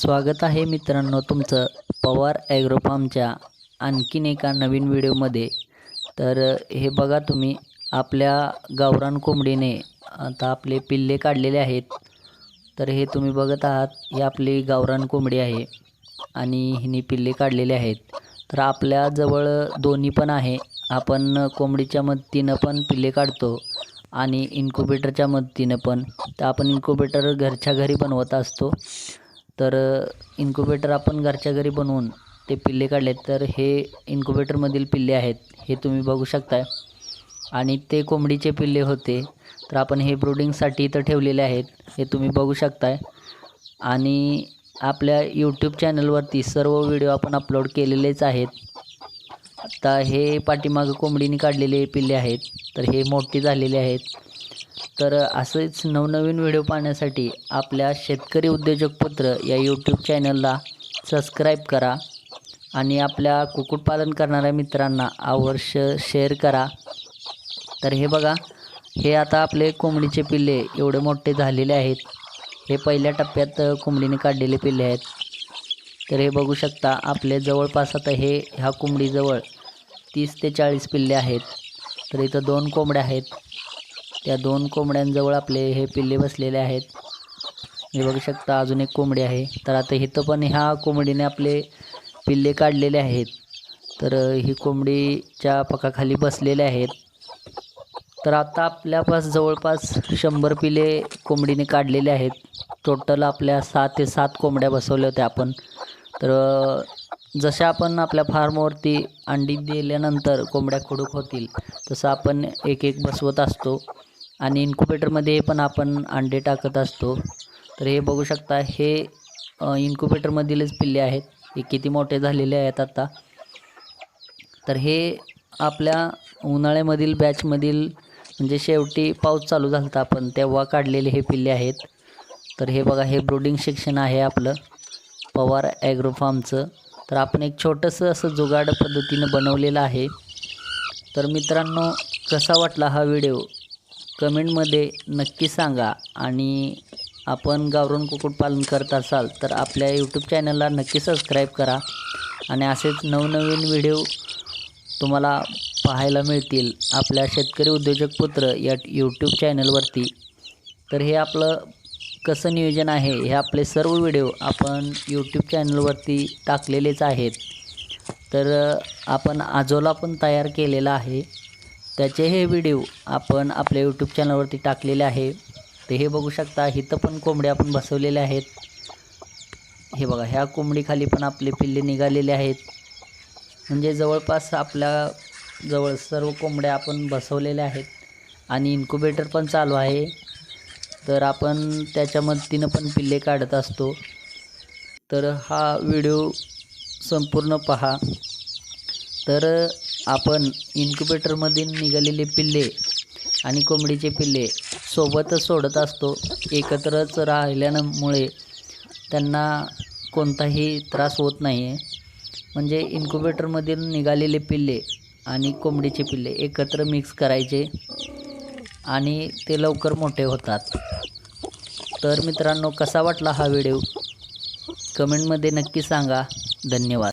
स्वागत आहे मित्रांनो तुमचं पवार ॲग्रोफार्मच्या आणखीन एका नवीन व्हिडिओमध्ये. तर हे बघा तुम्ही आपल्या गावरान कोंबडीने आता आपले पिल्ले काढलेले आहेत. तर हे तुम्ही बघत आहात ही आपली गावरान कोंबडी आहे आणि हिने पिल्ले काढलेले आहेत. तर आपल्याजवळ दोन्ही पण आहे. आपण कोंबडीच्या मदतीनं पण पिल्ले काढतो आणि इन्क्युबेटरच्या मदतीनं पण. तर आपण इन्क्युबेटर घरच्या घरी बनवत असतो. तर इन्क्युबेटर आपण घरच्या घरी बनवून ते पिल्ले काढले तर हे इन्क्युबेटरमधील पिल्ले आहेत हे तुम्ही बघू शकताय. आणि ते कोंबडीचे पिल्ले होते तर आपण हे ब्रुडिंगसाठी इथं ठेवलेले आहेत हे तुम्ही बघू शकताय. आणि आपल्या यूट्यूब चॅनलवरती सर्व व्हिडिओ आपण अपलोड केलेलेच आहेत. आता हे पाठीमागं कोंबडीने काढलेले पिल्ले आहेत तर हे मोठे झालेले आहेत. तर असेच नवनवीन व्हिडिओ पाहण्यासाठी आपल्या शेतकरी उद्योजकपत्र या यूट्यूब चॅनलला सबस्क्राईब करा आणि आपल्या कुक्कुटपालन करणाऱ्या मित्रांना अवश्य शेअर करा. तर हे बघा हे आता आपले कोंबडीचे पिल्ले एवढे मोठे झालेले आहेत. हे पहिल्या टप्प्यात कोंबडीने काढलेले पिल्ले आहेत. तर हे बघू शकता आपले जवळपास आता हे ह्या कोंबडीजवळ तीस ते चाळीस पिल्ले आहेत. तर इथं दोन कोंबड्या आहेत. त्या दोन कोंबड्यांजवळ आपले हे पिल्ले बसलेले आहेत. हे बघू शकता अजून एक कोंबडी आहे. तर आता इथं पण ह्या कोंबडीने आपले पिल्ले काढलेले आहेत. तर ही कोंबडीच्या पकाखाली बसलेले आहेत. तर आता आपल्यापास जवळपास शंभर पिले कोंबडीने काढलेले आहेत. टोटल आपल्या सहा ते सात कोंबड्या बसवल्या होत्या आपण. तर जशा आपण आपल्या फार्मवरती अंडी दिल्यानंतर कोंबड्या खुडूक होतील तसं आपण एक एक बसवत असतो. आणि इन्क्युबेटरमध्ये पण आपण अंडे टाकत असतो. तर हे बघू शकता हे इन्क्युबेटरमधीलच पिल्ले आहेत. हे किती मोठे झालेले आहेत आता. तर हे आपल्या उन्हाळ्यामधील बॅचमधील म्हणजे शेवटी पाऊस चालू झाला होता आपण तेव्हा काढलेले हे पिल्ले आहेत. तर हे बघा हे ब्रोडिंग सेक्शन आहे आपलं पवार ॲग्रो फार्मचं तर आपण एक छोटंसं असं जुगाड पद्धतीनं बनवलेलं आहे. तर मित्रांनो कसा वाटला हा व्हिडिओ कमेंटमध्ये नक्की सांगा आणि आपण गावरून कुक्कुटपालन करत असाल तर आपल्या यूट्यूब चॅनलला नक्की सबस्क्राईब करा. आणि असेच नवनवीन व्हिडिओ तुम्हाला पाहायला मिळतील. आपल्या शेतकरी उद्योजक पुत्र या यूट्यूब चॅनलवरती तर हे आपलं कसं नियोजन आहे हे आपले सर्व व्हिडिओ आपण यूट्यूब चॅनलवरती टाकलेलेच आहेत. तर आपण आजोला पण तयार केलेला आहे. त्याचे हे व्हिडिओ आपण आपल्या यूट्यूब चॅनलवरती टाकलेले आहे. ते हे बघू शकता. इथं पण कोंबड्या आपण बसवलेल्या आहेत. हे बघा ह्या कोंबडीखाली पण आपले पिल्ले निघालेले आहेत. म्हणजे जवळपास आपल्या जवळ सर्व कोंबड्या आपण बसवलेल्या आहेत. आणि इन्क्युबेटर पण चालू आहे. तर आपण त्याच्या मदतीनं पण पिल्ले काढत असतो. तर हा व्हिडिओ संपूर्ण पहा. तर आपण इन्क्युबेटरमधून निघालेले पिल्ले आणि कोंबडीचे पिल्ले सोबतच सोडत असतो एकत्रच राहिल्यामुळे त्यांना कोणताही त्रास होत नाही आहे म्हणजे इन्क्युबेटरमधील निघालेले पिल्ले आणि कोंबडीचे पिल्ले एकत्र मिक्स करायचे आणि ते लवकर मोठे होतात. तर मित्रांनो कसा वाटला हा व्हिडिओ? कमेंटमध्ये नक्की सांगा. धन्यवाद.